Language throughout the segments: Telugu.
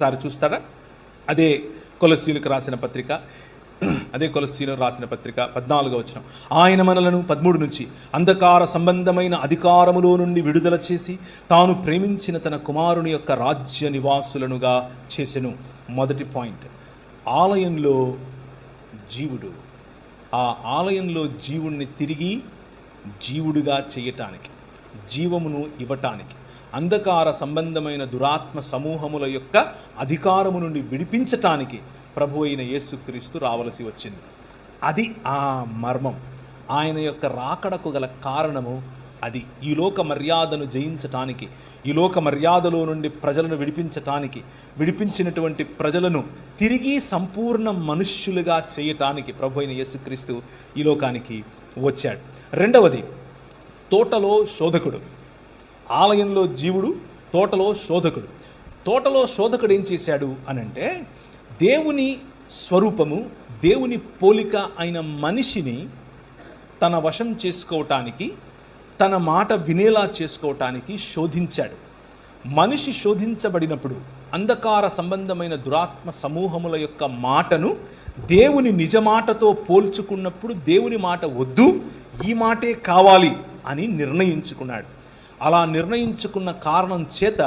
ఒకసారి చూస్తారా? అదే కొలసీలకు రాసిన పత్రిక. అదే కొలసీలో రాసిన పత్రిక పద్నాలుగు వచ్చిన ఆయన మనలను పదమూడు నుంచి అంధకార సంబంధమైన అధికారములో నుండి విడుదల చేసి తాను ప్రేమించిన తన కుమారుని యొక్క రాజ్య నివాసులనుగా చేసెను. మొదటి పాయింట్. ఆలయంలో జీవుడు. ఆ ఆలయంలో జీవుణ్ణి తిరిగి జీవుడిగా చేయటానికి జీవమును ఇవ్వటానికి అంధకార సంబంధమైన దురాత్మ సమూహముల యొక్క అధికారము నుండి విడిపించటానికి ప్రభు అయిన యేసుక్రీస్తు రావలసి వచ్చింది. అది ఆ మర్మం. ఆయన యొక్క రాకడకు గల కారణము అది. ఈ లోక మర్యాదను జయించటానికి ఈ లోక మర్యాదలో నుండి ప్రజలను విడిపించటానికి విడిపించినటువంటి ప్రజలను తిరిగి సంపూర్ణ మనుష్యులుగా చేయటానికి ప్రభు అయిన యేసుక్రీస్తు ఈ లోకానికి వచ్చాడు. రెండవది తోటలో శోధకుడు. ఆలయంలో జీవుడు తోటలో శోధకుడు. తోటలో శోధకుడు ఏం చేశాడు అనంటే దేవుని స్వరూపము దేవుని పోలిక అయిన మనిషిని తన వశం చేసుకోవటానికి తన మాట వినేలా చేసుకోవటానికి శోధించాడు. మనిషి శోధించబడినప్పుడు అంధకార సంబంధమైన దురాత్మ సమూహముల యొక్క మాటను దేవుని నిజ మాటతో పోల్చుకున్నప్పుడు దేవుని మాట వద్దు ఈ మాటే కావాలి అని నిర్ణయించుకున్నాడు. అలా నిర్ణయించుకున్న కారణం చేత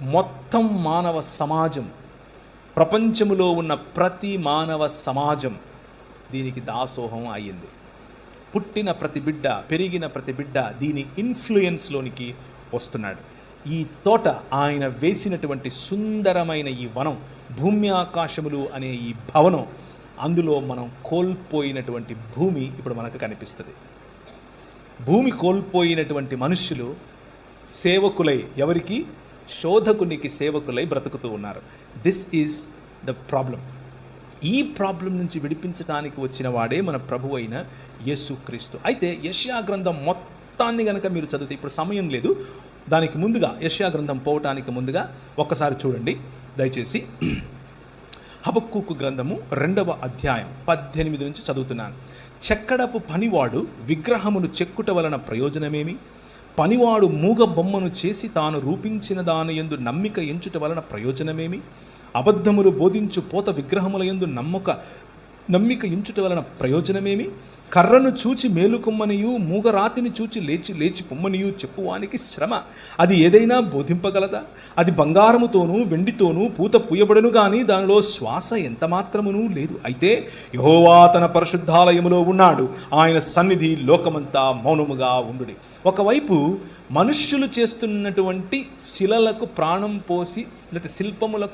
మొత్తం మానవ సమాజం ప్రపంచములో ఉన్న ప్రతి మానవ సమాజం దీనికి దాసోహం అయ్యింది. పుట్టిన ప్రతి బిడ్డ పెరిగిన ప్రతి బిడ్డ దీని ఇన్ఫ్లుయెన్స్లోనికి వస్తున్నాడు. ఈ తోట ఆయన వేసినటువంటి సుందరమైన ఈ వనం భూమి ఆకాశములు అనే ఈ భవనం అందులో మనం కోల్పోయినటువంటి భూమి ఇప్పుడు మనకు కనిపిస్తుంది. భూమి కోల్పోయినటువంటి మనుష్యులు సేవకులై ఎవరికి? శోధకునికి సేవకులై బ్రతుకుతూ ఉన్నారు. దిస్ ఈజ్ ద ప్రాబ్లం ఈ ప్రాబ్లం నుంచి విడిపించడానికి వచ్చిన వాడే మన ప్రభు అయిన యేసుక్రీస్తు అయితే యష్యా గ్రంథం మొత్తాన్ని కనుక మీరు చదివితే ఇప్పుడు సమయం లేదు. దానికి ముందుగా యష్యా గ్రంథం పోవటానికి ముందుగా ఒక్కసారి చూడండి. దయచేసి హబక్కుకు గ్రంథము రెండవ అధ్యాయం పద్దెనిమిది నుంచి చదువుతున్నాను. చెక్కడపు పనివాడు విగ్రహమును చెక్కుట వలన ప్రయోజనమేమి? పనివాడు మూగ బొమ్మను చేసి తాను రూపించిన దాని యందు నమ్మిక ఎంచుట వలన ప్రయోజనమేమి? అబద్ధములు బోధించు పోత విగ్రహముల యందు నమ్మక నమ్మిక ఎంచుట వలన ప్రయోజనమేమి? కర్రను చూచి మేలుకొమ్మనియు మూగరాతిని చూచి లేచి లేచి పొమ్మనియు చెప్పువానికి శ్రమ. అది ఏదైనా బోధింపగలదా? అది బంగారముతోనూ వెండితోనూ పూత పూయబడును గాని దానిలో శ్వాస ఎంత మాత్రమునూ లేదు. అయితే యహోవా తన పరిశుద్ధాలయములో ఉన్నాడు. ఆయన సన్నిధి లోకమంతా మౌనముగా ఉండుడి. ఒకవైపు మనుష్యులు చేస్తున్నటువంటి శిలలకు ప్రాణం పోసి లేకపోతే శిల్పములకు